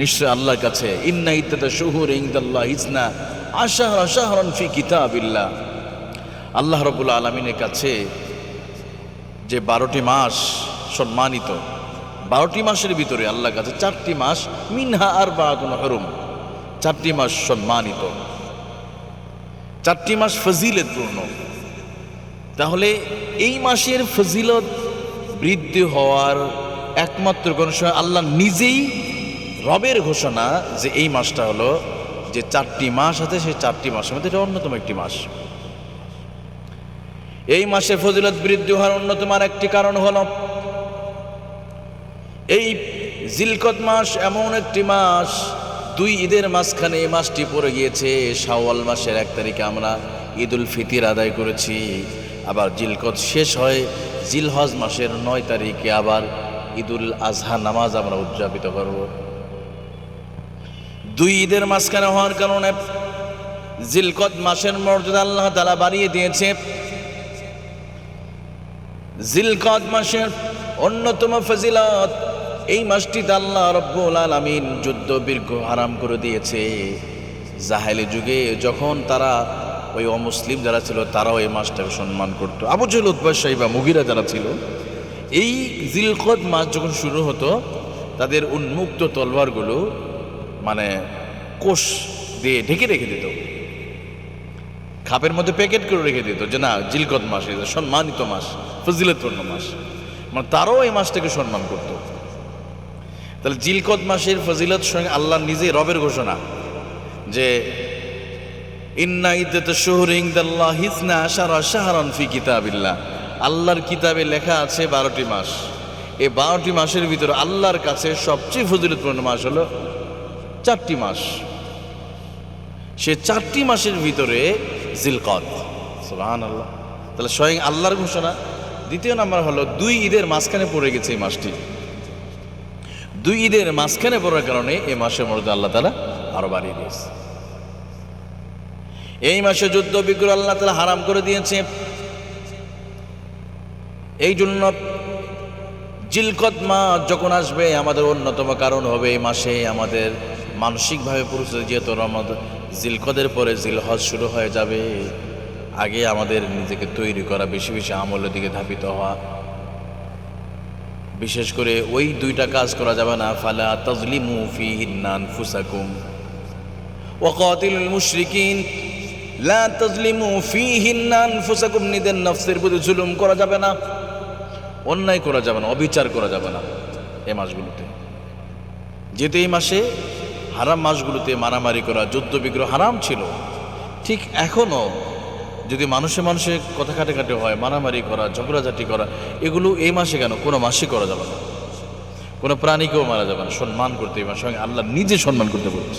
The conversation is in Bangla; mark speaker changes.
Speaker 1: নিশ্চয় আল্লাহর কাছে ইন্না ইত্তাতা শুহুর ইনদাল্লাহ ইসনা আশাহরা শাহরান ফি কিতাবিল্লাহ। আল্লাহ রবুল আলমিনের কাছে যে বারোটি মাস সম্মানিত, বারোটি মাসের ভিতরে আল্লাহর কাছে চারটি মাস মিনহা আর বাহাতুন হরুম, চারটি মাস সম্মানিত। চারটি মাস ফজিলত পূর্ণ তাহলে এই মাসের ফজিলত বৃদ্ধি হওয়ার একমাত্র কোন সময় আল্লাহ নিজেই রবের ঘোষণা যে এই মাসটা হলো যে চারটি মাস আছে, সেই চারটি মাসের মধ্যে এটা অন্যতম একটি মাস। এই মাসে ফজিলত বৃদ্ধি হওয়ার অন্যতম আর একটি কারণ হলো, এই জিলকত মাস এমন একটি মাস, দুই ঈদের মাঝখানে এই মাসটি পড়ে গিয়েছে, শাওয়াল মাসের এক তারিখে আমরা ঈদুল ফিতির আদায় করেছি, আবার জিলকত শেষ হয়, জিলহজ মাসের নয় তারিখে আবার ঈদুল আজহা নামাজ আমরা উদযাপিত করব। দুই ঈদের মাঝখানে হওয়ার কারণে জিলকত মাসের মর্যাদা আল্লাহ তালা বাড়িয়ে দিয়েছে। জিলকত মাসের অন্যতম ফজিলত এই মাসটিতে আল্লাহ রব্বুল আলমিন যুদ্ধ বীর্ঘ হারাম করে দিয়েছে। জাহেলি যুগে যখন তারা ওই অমুসলিম যারা ছিল, তারাও এই মাসটাকে সম্মান করতো। আবু জল বা মুগিরা যারা ছিল, এই জিলকত মাস যখন শুরু হতো, তাদের উন্মুক্ত তলোয়ারগুলো মানে কোষ দিয়ে ঢেকে রেখে দিত। খাপের মধ্যে প্যাকেট করে রেখে দিত যে না, জিলকত মাস এটা সম্মানিত মাস, ফজিলতপূর্ণ মাস। মানে তারাও এই মাসটাকে সম্মান করত। তাহলে জিলকত মাসের ফজিলত সঙ্গে আল্লাহ নিজে রবের ঘোষণা যে, ইন্না ইদ্দাত শহর ইংদাল্লাহ হিসনা আশারা শাহরান ফি কিতাবিল্লাহ। আল্লাহর কিতাবে লেখা আছে বারোটি মাস। এই বারোটি মাসের ভিতরে আল্লাহর কাছে সবচেয়ে ফজিলতপূর্ণ মাস হলো চারটি মাস। সে চারটি মাসের ভিতরে জিলকত সুবাহান আল্লাহ তাহলে স্বয়ং আল্লাহর ঘোষণা। দ্বিতীয় নাম্বার হলো, দুই ঈদের মাঝখানে পড়ে গেছে এই মাসটি। দুই ঈদের মাঝখানে পড়ার কারণে এই মাসের মধ্যে আল্লাহ তালা আরও বাড়িয়ে দিয়েছে। এই মাসে যুদ্ধ বিগ্রহ আল্লাহ তালা হারাম করে দিয়েছে। এই জন্য জিলকত মাস যখন আসবে, আমাদের অন্যতম কারণ হবে এই মাসে আমাদের মানসিকভাবে পুরুষদের যেহেতু রমদ জিলকদের পরে জিলহজ শুরু হয়ে যাবে, আগে আমাদের নিজেকে তৈরি করা, বেশি বেশি আমলের দিকে ধাবিত হওয়া। বিশেষ করে ওই দুইটা কাজ করা যাবে না, ফালা তাজলিমু ফি হিন্নান ফুসাকুম ওয়াকাতিলুল মুশরিকিন, লা তাজলিমু ফি হিন্নান ফুসাকুম নিদের নফসের প্রতি জুলুম করা যাবে না, অন্যায় করা যাবে না, অবিচার করা যাবে না এ মাসগুলোতে। যেহেতু এই মাসে হারাম মাসগুলোতে মারামারি করা, যুদ্ধ বিগ্রহ হারাম ছিল। ঠিক এখনও যদি মানুষে মানুষে কথা কাটে কাটে হয়, মারামারি করা, ঝগড়াঝাটি করা, এগুলো এই মাসে কেন? কোনো মাসে করা যাবে না। কোনো প্রাণীকেও মারা যাবে না। সম্মান করতে এই মাসে আল্লাহ নিজে সম্মান করতে বলছে।